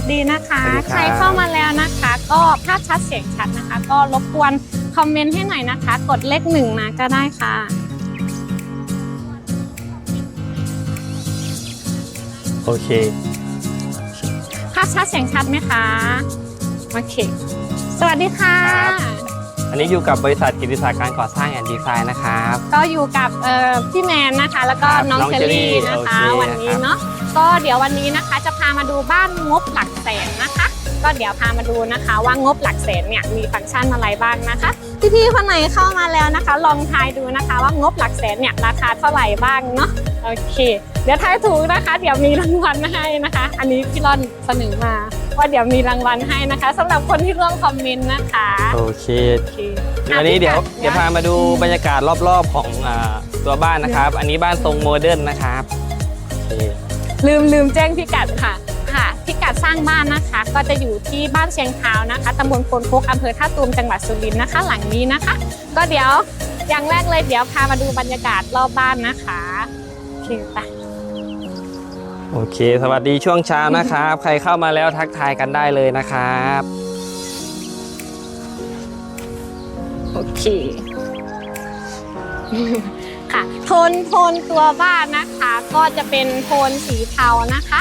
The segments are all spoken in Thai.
วัสดีนะคะ สวัสดีครับ ใครเข้ามาแล้วนะคะ ก็ภาพชัดเสียงชัดนะคะ ก็รบกวนคอมเมนต์ให้หน่อยนะคะ กดเลขหนึ่งมาก็ได้ค่ะ โอเค ภาพชัดเสียงชัดไหมคะ โอเค สวัสดีค่ะ ครับ อันนี้อยู่กับบริษัทกิติศักดิ์การก่อสร้างแอนด์ดีไซน์นะครับ ก็อยู่กับเอ่อพี่แมนนะคะ แล้วก็ครับน้องน้องเชอรี่เชอรี่นะคะ โอเควันนี้ครับ เนาะ ก็เดี๋ยววันนี้นะคะจะพามาดูบ้านงบหลักแสนนะคะ ก็เดี๋ยวพามาดูนะคะว่างบหลักแสนเนี่ยมีฟังก์ชันอะไรบ้างนะคะ พี่ๆคนไหนเข้ามาแล้วนะคะ ลองทายดูนะคะว่างบหลักแสนเนี่ยราคาเท่าไหร่บ้างเนาะโอเค เดี๋ยวทายถูกนะคะ เดี๋ยวมีรางวัลให้นะคะ อันนี้พี่ร่อนเสนอมาว่าเดี๋ยวมีรางวัลให้นะคะสำหรับคนที่ร่วมคอมเมนต์นะคะโอเคโอเควันนี้เดี๋ยวอะเดี๋ยวพามาดูบรรยากาศรอบๆของอ่าตัวบ้านนะครับ อันนี้บ้านทรงโมเดิร์นนะครับโอเค ลืมลืมแจ้งพิกัดค่ะค่ะพิกัดสร้างบ้านนะคะ ก็จะอยู่ที่บ้านเชียงคาวนะคะตำบลโพนโคกอำเภอท่าตูมจังหวัดสุรินทร์นะคะ หลังนี้นะคะ ก็เดี๋ยวอย่างแรกเลยเดี๋ยวพามาดูบรรยากาศรอบบ้านนะคะโอเคไปโอเค สวัสดีช่วงเช้านะครับ ใครเข้ามาแล้วทักทายกันได้เลยนะครับ โอเค ค่ะ โทนโทนตัวบ้านนะคะ ก็จะเป็นโทนสีเทานะคะ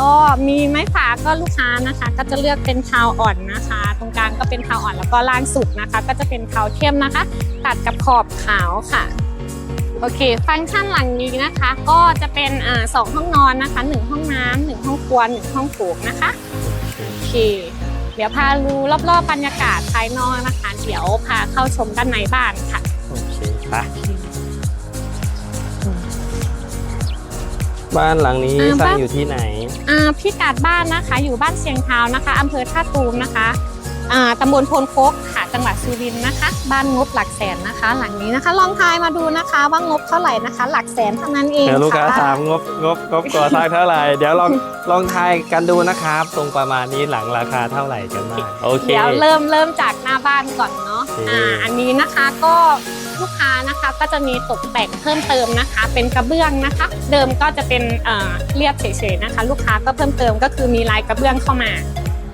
ก็มีไม้ฝาก็ลูกค้านะคะ ก็จะเลือกเป็นเทาอ่อนนะคะ ตรงกลางก็เป็นเทาอ่อนแล้วก็ล่างสุดนะคะ ก็จะเป็นเทาเข้มนะคะ ตัดกับขอบขาวค่ะโอเค ฟังก์ชันหลังนี้นะคะ ก็จะเป็นอสองห้องนอนนะคะหนึ่งห้องน้ำหนึ่งห้องครัวหนึ่งห้องโถงนะคะโอเค เดี๋ยวพาดูรอบๆบรรยากาศภายนอกนะคะ เดี๋ยวพาเข้าชมด้านในบ้านค่ะ โอเคไป บ้านหลังนี้อ่าสร้างบ้าน อยู่ที่ไหน อ่าพิกัดบ้านนะคะ อยู่บ้านเชียงคาวนะคะอำเภอท่าตูมนะคะอ่าตำบลโพนโคกค่ะจังหวัดสุรินทร์นะคะ บ้านงบหลักแสนนะคะ หลังนี้นะคะ ลองทายมาดูนะคะว่างบเท่าไหร่นะคะ หลักแสนเท่านั้นเองเดี๋ยวลูกค้าค่ะถามงบงบงบก่อสร้างเท่าไหร่ เดี๋ยวลองลองทายกันดูนะครับ ตรงประมาณนี้หลังราคาเท่าไหร่กันบ้างโอเค เดี๋ยวเริ่มเริ่มจากหน้าบ้านก่อนเนาะโอเค อ่าอันนี้นะคะก็ ลูกค้านะคะก็จะมีตกแต่งเพิ่มเติมนะคะ เป็นกระเบื้องนะคะ เดิมก็จะเป็นเอ่อเรียบเฉยๆนะคะ ลูกค้าก็เพิ่มเติมก็คือมีลายกระเบื้องเข้ามา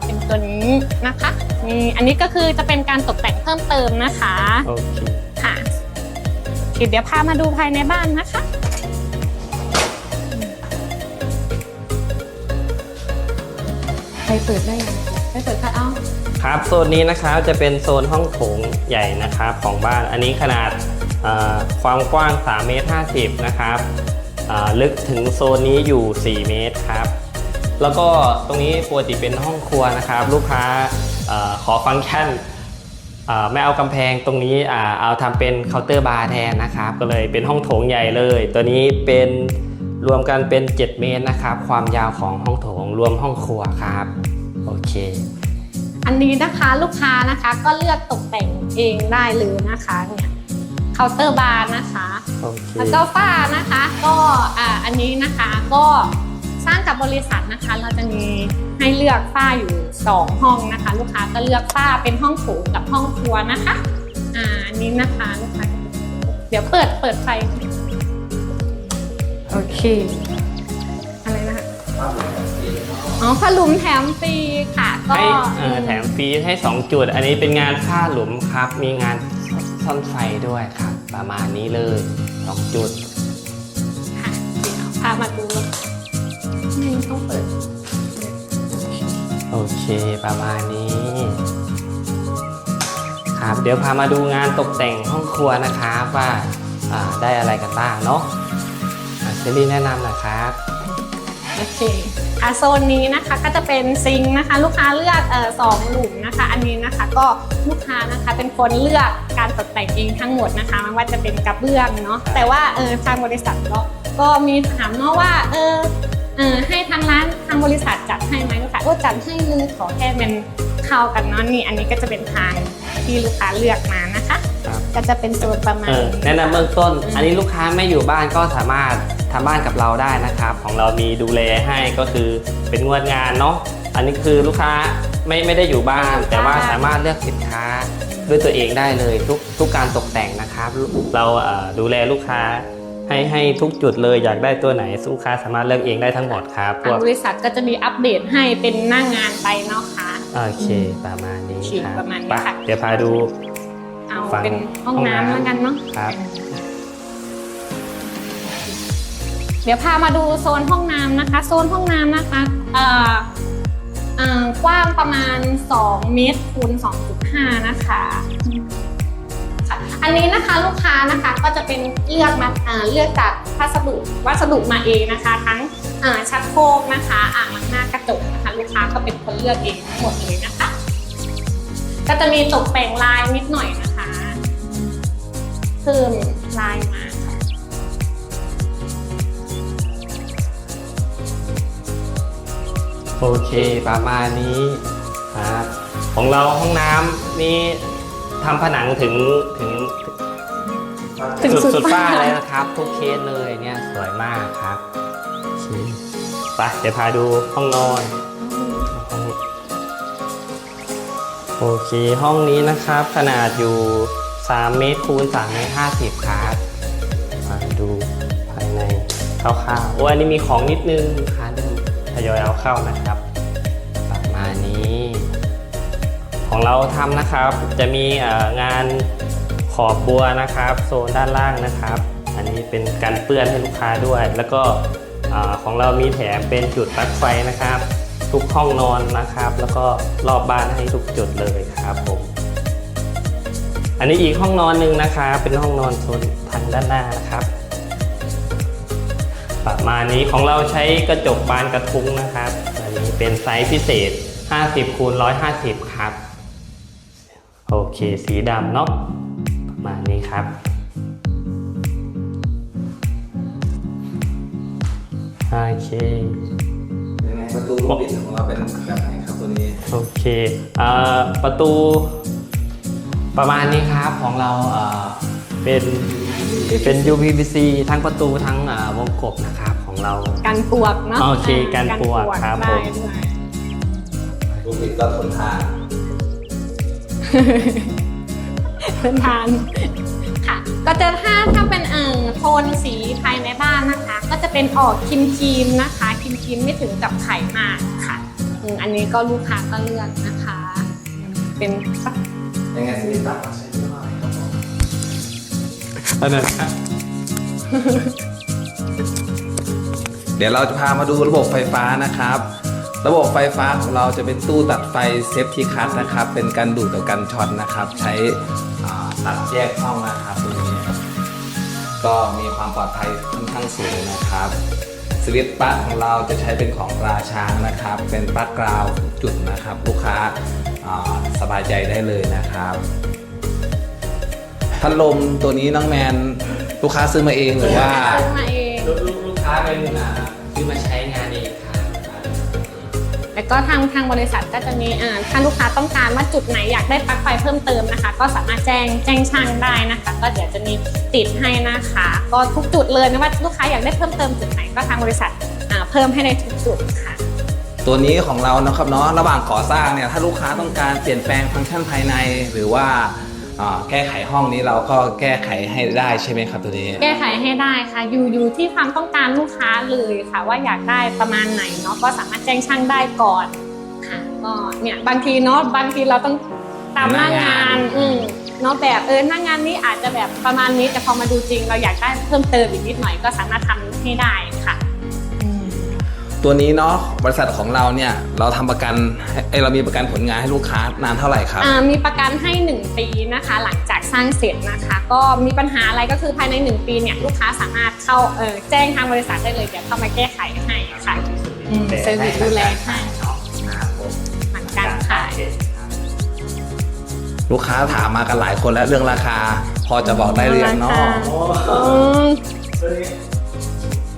เป็นตัวนี้นะคะนี่อันนี้ก็คือจะเป็นการตกแต่งเพิ่มเติมนะคะโอเคค่ะโอเคเดี๋ยวพามาดูภายในบ้านนะคะใครเปิดได้ยังใครเปิดค่ะเอ้า ครับโซนนี้นะครับจะเป็นโซนห้องโถงใหญ่นะครับของบ้านอันนี้ขนาดความกว้าง3เมตร50นะครับลึกถึงโซนนี้อยู่ 4 เมตรครับแล้วก็ตรงนี้ปกติเป็นห้องครัวนะครับ ลูกค้าอขอฟังก์ชันไม่เอากำแพงตรงนี้เอาทำเป็นเคาน์เตอร์บาร์แทนนะครับ ก็เลยเป็นห้องโถงใหญ่เลย ตัวนี้เป็นรวมกันเป็น 7 เมตรนะครับ ความยาวของห้องโถงรวมห้องครัวครับ โอเค อันนี้นะคะลูกค้านะคะก็เลือกตกแต่งเองได้เลยนะคะเนี่ยเคาน์เตอร์บาร์นะคะ โอเคแล้วก็ฝ้านะคะก็อ่าอันนี้นะคะก็สร้างกับบริษัทนะคะ เราจะมีให้เลือกฝ้าอยู่ 2 ห้องนะคะ ลูกค้าก็เลือกฝ้าเป็นห้องโถงกับห้องครัวนะคะอ่าอันนี้นะคะลูกค้าเดี๋ยวเปิดเปิดไฟโอเคอะไรนะคะ อ๋อผ้าหลุมแถมฟรีค่ะ ก็ให้เอ่อแถมฟรีให้ 2 จุด อันนี้เป็นงานผ้าหลุมครับ มีงานซ่อนไฟด้วยครับ ประมาณนี้เลย2จุด ค่ะเดี๋ยวพามาดูนี่ต้องเปิด โอเค ประมาณนี้ ครับ เดี๋ยวพามาดูงานตกแต่งห้องครัวนะครับว่าอ่าได้อะไรกันบ้างเนาะอะเชอรี่แนะนำหนะครับ โอเค อะโซนนี้นะคะก็จะเป็นซิงค์นะคะ ลูกค้าเลือกเอ่อสองหลุมนะคะ อันนี้นะคะก็ลูกค้านะคะเป็นคนเลือกการตกแต่งเองทั้งหมดนะคะไม่ว่าจะเป็นกระเบื้องเนาะแต่ว่าเออทางบริษัทก็ก็มีถามเนาะว่าเออเออให้ทางร้านทางบริษัทจัดให้ไหมลูกค้าโอ้จัดให้เลยขอแค่เป็นเข้ากันเนาะนี่อันนี้ก็จะเป็นทางที่ลูกค้าเลือกมานะคะครับก็จะเป็นโซนประมาณเออนี้ แนะนำเบื้องต้นอืมอันนี้ลูกค้าไม่อยู่บ้านก็สามารถ ทำบ้านกับเราได้นะครับ ของเรามีดูแลให้ก็คือเป็นงวดงานเนาะอันนี้คือลูกค้าไม่ไม่ได้อยู่บ้าน แต่ว่าสามารถเลือกสินค้าด้วยตัวเองได้เลยทุกทุกการตกแต่งนะครับ เราเอ่อดูแลลูกค้าให้ให้ทุกจุดเลยอยากได้ตัวไหนลูกค้าสามารถเลือกเองได้ทั้งหมดครับพทางวกบริษัทก็จะมีอัปเดตให้เป็นหน้างานไปเนาะค่ะโอเคประมาณนี้โอเคครับประมาณนี้ไปค่ะเดี๋ยวพาดูเอาฟังเป็นห้องห้องน้ำน้ำแล้วกันเนาะครับ เดี๋ยวพามาดูโซนห้องน้ำนะคะ โซนห้องน้ำนะคะกว้างประมาณ 2 เมตรคูณ2.5 นะคะค่ะอันนี้นะคะลูกค้านะคะก็จะเป็นเลือกมาเลือกจากพัสดุวัสดุมาเองนะคะ ทั้งชักโครกนะคะอ่างล้างหน้ากระจกนะคะ ลูกค้าก็เป็นคนเลือกเองทั้งหมดเลยนะคะ ก็จะมีตกแต่งลายนิดหน่อยนะคะเพิ่มลายมา โอเคประมาณนี้ครับของเราห้องน้ำนี่ทำผนังถึงถึงถึงสุดสุดสุดฝ้าฝ้าเลยนะครับ ทุกเคสเลยเนี่ยสวยมากครับโอเคไปเดี๋ยวพาดูห้องนอนห้องโอเคห้องนี้นะครับ ขนาดอยู่ 3 เมตรคูณ3เมตร50 ครับมาดูภายในคร่าวๆโอ้อันนี้มีของนิดนึงลูกค้าเริ่ม ทยอยเอาเข้านะครับ ประมาณนี้ ของเราทำนะครับ จะมีงานขอบบัวนะครับ โซนด้านล่างนะครับ อันนี้เป็นการเปื้อนให้ลูกค้าด้วย แล้วก็ของเรามีแถมเป็นจุดปลั๊กไฟนะครับ ทุกห้องนอนนะครับ แล้วก็รอบบ้านให้ทุกจุดเลยครับผมอันนี้อีกห้องนอนหนึ่งนะคะเป็นห้องนอนโซนทางด้านหน้านะครับ ประมาณนี้ของเราใช้กระจกบานกระทุ้งนะครับ อันนี้เป็นไซส์พิเศษ 50คูณ150 ครับ โอเค สีดำเนาะ ประมาณนี้ครับโอเคยังไงประตูลูกบิดของเราเป็นแบบไหนครับตัวนี้ โอเคเอ่อประตูประมาณนี้ครับของเราเอ่อ เป็นเป็น UPVC ทั้งประตูทั้งเอ่อวงกบนะครับของเรา กันปวกเนาะโอเคกันปวกครับได้ผม ด้วยลูกบิดก็ทนทานเป็นทานค่ะ ก็จะถ้าถ้าเป็นเอ่อโทนสีภายในบ้านนะคะ ก็จะเป็นออกครีมครีมๆนะคะครีมครีมไม่ถึงกับไข่มากค่ะอืมอันนี้ก็ลูกค้าก็เลือกนะคะ เป็นยังไงสวิตช์ตัดใช้ อันนั้นเดี๋ยวเราจะพามาดูระบบไฟฟ้านะครับ ระบบไฟฟ้าของเราจะเป็นตู้ตัดไฟเซฟตี้คัทนะครับ เป็นการดูดกับกันช็อตนะครับ ใช้ตัดแยกห้องนะครับตัวนี้ ก็มีความปลอดภัยค่อนข้างสูงนะครับสวิตช์ปลั๊กของเราจะใช้เป็นของตราช้างนะครับ เป็นปลั๊กกราวทุกจุดนะครับ ลูกค้าสบายใจได้เลยนะครับ พัดลมตัวนี้น้องแมนลูกค้าซื้อมาเองหรือว่าซื้อมาเอง ลูกลูกค้าเป็นอ่าซื้อมาใช้งานเองครับแล้วก็ทางทางบริษัทก็จะมีอ่าถ้าลูกค้าต้องการว่าจุดไหนอยากได้ปลั๊กไฟเพิ่มเติมนะคะ ก็สามารถแจ้งแจ้งช่างได้นะคะ ก็เดี๋ยวจะมีติดให้นะคะ ก็ทุกจุดเลยไม่ว่าลูกค้าอยากได้เพิ่มเติมจุดไหนก็ทางบริษัทอ่าเพิ่มให้ในทุกจุดค่ะ ตัวนี้ของเรานะครับเนาะระหว่างก่อสร้างเนี่ยถ้าลูกค้าต้องการเปลี่ยนแปลงฟังก์ชันภายในหรือว่า อ่าแก้ไขห้องนี้เราก็แก้ไขให้ได้ใช่ไหมครับตัวนี้ แก้ไขให้ได้ค่ะ อยู่อยู่ที่ความต้องการลูกค้าเลยค่ะ ว่าอยากได้ประมาณไหนเนาะก็สามารถแจ้งช่างได้ก่อนค่ะก็เนี่ยบางทีเนาะบางทีเราต้องตามหน้างาน อืมเนาะแบบเออหน้างานนี้อาจจะแบบประมาณนี้แต่พอมาดูจริง เราอยากได้เพิ่มเติมอีกนิดหน่อยก็สามารถทำให้ได้ค่ะอืม ตัวนี้เนาะบริษัทของเราเนี่ยเราทำประกันให้เอ้ยเรามีประกันผลงานให้ลูกค้านานเท่าไหร่ครับอ่ามีประกันให้ 1 ปีนะคะ หลังจากสร้างเสร็จนะคะ ก็มีปัญหาอะไรก็คือภายใน 1 ปีเนี่ยลูกค้าสามารถเข้าเออแจ้งทางบริษัทได้เลยเดี๋ยวเข้ามาแก้ไขให้ค่ะอืมเซอร์วิสดูแลให้เนาะครับผมเหมือนกันค่ะลูกค้าถามมากันหลายคนแล้วเรื่องราคา พอจะบอกได้หรือยังเนาะอืม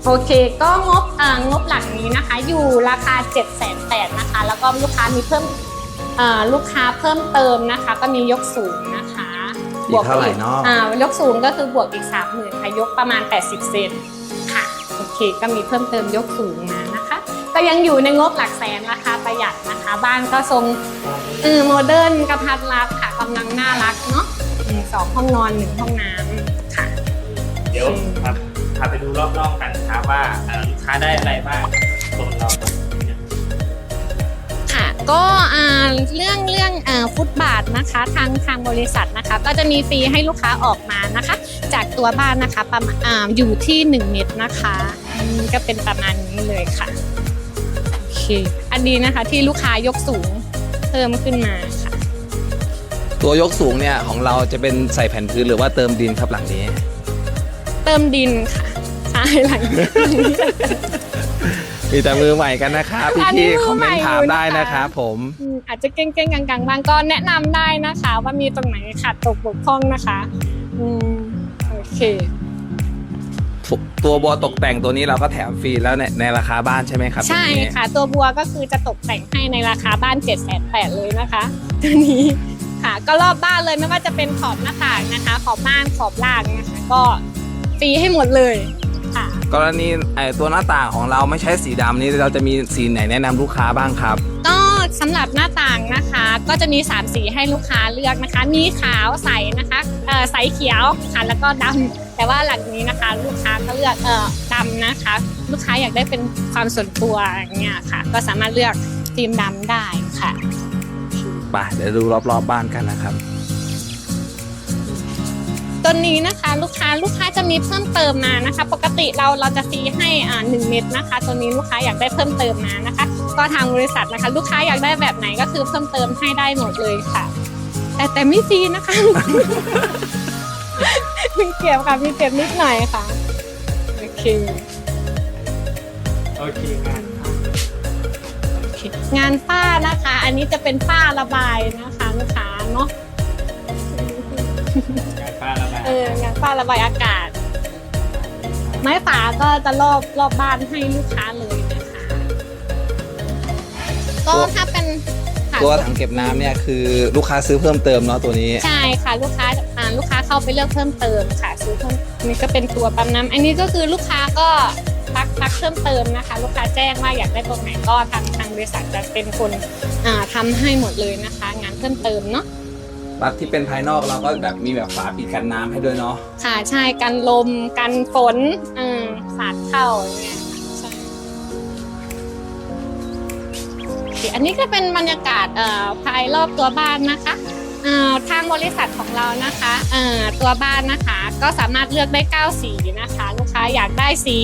โอเคก็งบอ่า งบหลักนี้นะคะ อยู่ราคา 7 8 0 0 0นะคะ แล้วก็ลูกค้ามีเพิ่มอ่าลูกค้าเพิ่มเติมนะคะ ก็มียกสูงนะคะอีกเท่าไหร่เนาะอ่ายกสูงก็คือบวกอีก 3 0,000ค่ะยกประมาณ 80 เซนค่ะโอเคก็มีเพิ่มเติมยกสูงมานะคะ ก็ยังอยู่ในงบหลักแสนราคาประหยัดนะคะ บ้านก็ทรงเออโมเดิร์นกระพัดรัดค่ะกำลังน่ารักเนาะอืมสองห้องนอนหนึ่งห้องน้ำค่ะ เดี๋ยวครับพาไปดูรอบๆกันครับ ว่าเอ่อลูกค้าได้อะไรบ้างโซนเราค่ะก็อ่าเรื่องเรื่องอ่าฟุตบาทนะคะทางทางบริษัทนะคะ ก็จะมีฟรีให้ลูกค้าออกมานะคะ จากตัวบ้านนะคะประมาณอ่าอยู่ที่ 1 เมตรนะคะอืมก็เป็นประมาณนี้เลยค่ะโอเคอันนี้นะคะที่ลูกค้ายกสูงเพิ่มขึ้นมาค่ะ ตัวยกสูงเนี่ยของเราจะเป็นใส่แผ่นพื้นหรือว่าเติมดินครับหลังนี้ เติมดินค่ะ ใช่หลังนี้มีแต่มือใหม่กันนะครับอันนี้พี่มืๆคออมใหเมม่นต์ถามอยู่นะคะได้นะครับผมอืมอาจจะเก่งๆกลางๆบางก็แนะนำได้นะคะ ว่ามีตรงไหนขาดตกบกพร่องนะคะอืมโอเค ตัวบัวตกแต่งตัวนี้เราก็แถมฟรีแล้วในในราคาบ้านใช่ไหมครับ ใช่ตัวนี้ค่ะ ตัวบัวก็คือจะตกแต่งให้ในราคาบ้าน7จ็ดแสนแปดเลยนะคะตัวนี้ค่ะ ก็รอบบ้านเลยไม่ว่าจะเป็นขอบหน้าต่างนะคะ ขอบม่านขอบล่างนะคะ ก็ฟรีให้หมดเลยค่ะ กรณีไอตัวหน้าต่างของเราไม่ใช้สีดำนี้เราจะมีสีไหนแนะนำลูกค้าบ้างครับ ก็สำหรับหน้าต่างนะคะ ก็จะมี 3 สีให้ลูกค้าเลือกนะคะ มีขาวใสนะคะเอ่อใสเขียวค่ะแล้วก็ดำแต่ว่าหลังนี้นะคะ ลูกค้าก็เลือกเอ่อดำนะคะ ลูกค้าอยากได้เป็นความส่วนตัวอย่างเงี้ยค่ะ ก็สามารถเลือกธีมดำได้ค่ะ ไปเดี๋ยวดูรอบๆบบ้านกันนะครับ ตัวนี้นะคะลูกค้าลูกค้าจะมีเพิ่มเติมมานะคะ ปกติเราเราจะฟรีให้อ่าหนึ่งเม็ดนะคะ ตัวนี้ลูกค้าอยากได้เพิ่มเติมมานะคะ ก็ทางบริษัทนะคะ ลูกค้าอยากได้แบบไหนก็คือเพิ่มเติมให้ได้หมดเลยค่ะ แต่แต่ไม่ฟรีนะคะ มีเก็บค่ะมีเก็บนิดหน่อยค่ะโอเคโอเคงานโอเคงานฝ้านะคะ อันนี้จะเป็นฝ้าระบายนะคะ ลูกค้าเนาะ เอองานฝ้าระบายอากาศ ไม้ฝาก็จะรอบรอบบ้านให้ลูกค้าเลยนะคะก็ตัวถ้าเป็นค่ะตัวถังเก็บน้ำเนี่ยคือลูกค้าซื้อเพิ่มเติมเนาะตัวนี้ ใช่ค่ะลูกค้าอ่าลูกค้าเข้าไปเลือกเพิ่มเติมค่ะ ซื้อเพิ่มอันนี้ก็เป็นตัวปั๊มน้ำอันนี้ก็คือลูกค้าก็พักพักเพิ่มเติมนะคะ ลูกค้าแจ้งว่าอยากได้ตรงไหนก็ทางทางบริษัทจะเป็นคนอ่าทำให้หมดเลยนะคะ งานเพิ่มเติมเนาะ บัตรที่เป็นภายนอกเราก็แบบมีแบบฝาปิดกันน้ำให้ด้วยเนาะค่ะใช่กันลมกันฝนอืมสาดเข้าอย่างเงี้ยใช่โอเคอันนี้ก็เป็นบรรยากาศเอ่อภายรอบตัวบ้านนะคะเอ่อทางบริษัทของเรานะคะเอ่อตัวบ้านนะคะก็สามารถเลือกได้ 9 สีนะคะ ลูกค้าอยากได้สี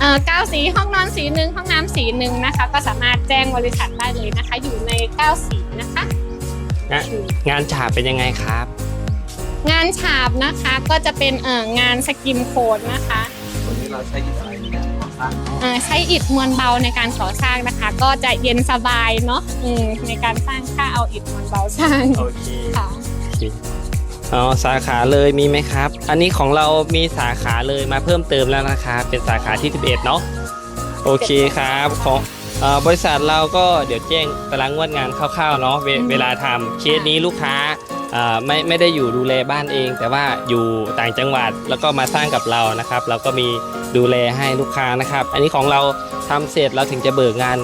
เอ่อ9สีห้องนอนสีหนึ่งห้องน้ำสีหนึ่งนะคะ ก็สามารถแจ้งบริษัทได้เลยนะคะ อยู่ใน 9 สีนะคะ งานงานฉาบเป็นยังไงครับ งานฉาบนะคะก็จะเป็นเอ่องานสกิมโคดนะคะตัวนี้เราใช้อิฐอะไรในการก่อสร้างเนาะเอ่อใช้อิฐมวลเบาในการก่อสร้างนะคะ ก็จะเย็นสบายเนาะอืมในการสร้างถ้าเอาอิฐมวลเบาสร้างโอเคค่ะ อ๋อสาขาเลยมีไหมครับ อันนี้ของเรามีสาขาเลยมาเพิ่มเติมแล้วนะครับเป็นสาขาที่ 11 เนาะโอเคครับของเอ่อ บริษัทเราก็เดี๋ยวแจ้งตารางงวดงานคร่าวๆเนาะเวเวลาทำเคสนี้ลูกค้าเอ่อไม่ไม่ได้อยู่ดูแลบ้านเอง แต่ว่าอยู่ต่างจังหวัดแล้วก็มาสร้างกับเรานะครับ เราก็มีดูแลให้ลูกค้านะครับ อันนี้ของเราทำเสร็จเราถึงจะเบิกงาน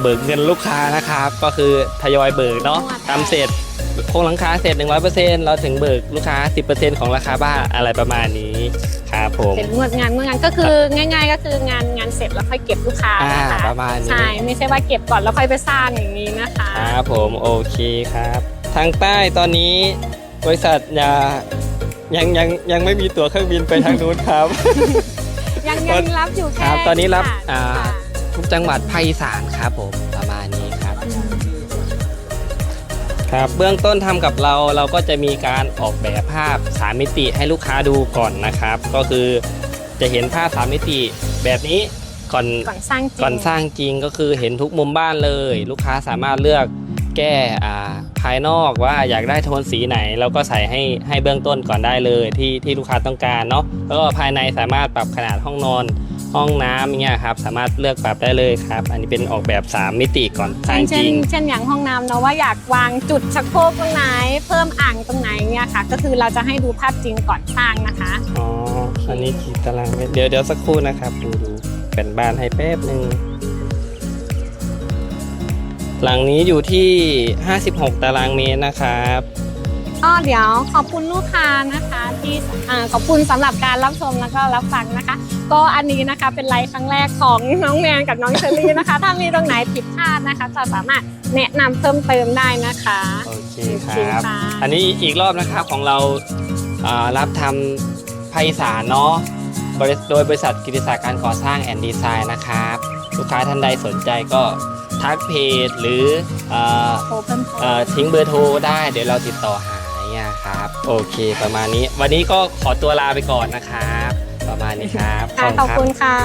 เบิกเงินลูกค้านะครับ ก็คือทยอยเบิกเนาะทำเสร็จ โครงหลังคาเสร็จ 100%เราถึงเบิกลูกค้า 10%ของราคาบ้านอะไรประมาณนี้ครับผม เป็นงวดงานงวดงานก็คือง่าย ๆ ก็คืองานงานเสร็จแล้วค่อยเก็บลูกค้าอ่านะคะประมาณนี้ ใช่ไม่ใช่ว่าเก็บก่อนแล้วค่อยไปสร้างอย่างนี้นะคะ ครับผมโอเคครับ ทางใต้ตอนนี้บริษัทยายังยังยังไม่มีตั๋วเครื่องบินไปทางนู้นครับ ยังยังรับอยู่คแค่รับตอนนี้รับค่ะอ่า ค่ะ ทุกจังหวัดภาคอีสานครับผม ครับเบื้องต้นทำกับเราเราก็จะมีการออกแบบภาพสามมิติให้ลูกค้าดูก่อนนะครับ ก็คือจะเห็นภาพสามมิติแบบนี้ก่อนก่อนสร้างจริงก่อนสร้างจริงก็คือเห็นทุกมุมบ้านเลย ลูกค้าสามารถเลือกแก้อ่าภายนอกว่าอยากได้โทนสีไหนเราก็ใส่ให้ให้เบื้องต้นก่อนได้เลยที่ที่ลูกค้าต้องการเนาะแล้วก็ภายในสามารถปรับขนาดห้องนอน ห้องน้ำอย่างเงี้ยครับสามารถเลือกปรับได้เลยครับ อันนี้เป็นออกแบบ 3 มิติก่อนสร้างจเช่นริง เช่นอย่างห้องน้ำเนาะว่าอยากวางจุดชักโครกตรงไหน เพิ่มอ่างตรงไหนเนี่ยค่ะ ก็คือเราจะให้ดูภาพจริงก่อนสร้างนะคะ อ๋อ อันนี้กี่ตารางเมตรเดี๋ยวเดี๋ยวสักครู่นะครับ ดูดูเป็นบ้านให้แป๊บหนึ่ง หลังนี้อยู่ที่ 56 ตารางเมตรนะครับ ก็เดี๋ยวขอบคุณลูกค้านะคะที่อ่าขอบคุณสำหรับการรับชมแล้วก็รับฟังนะคะ ก็อันนี้นะคะเป็นไลฟ์ครั้งแรกของน้องแมนกับน้องเชอรี่นะคะ ถ้ามีตรงไหนผิดพลาดนะคะ จะสามารถแนะนำเพิ่มเติมได้นะคะโอเคคโอเครับค่ะอันนี้อีกรอบนะครับของเราอ่ารับทำภาคอีสานเนาะบริโดยบริษัทกิติศักดิ์การก่อสร้างแอนด์ดีไซน์นะครับลูกค้าท่านใดสนใจก็ทักเพจหรืออ่าโทรเพิ่มเติเอ่อมทิ้งเบอร์โทรได้เดี๋ยวเราติดต่อหาเครับ โอเคประมาณนี้ วันนี้ก็ขอตัวลาไปก่อนนะครับ ประมาณนี้ครับ ค่ะขอบคุณค่ะ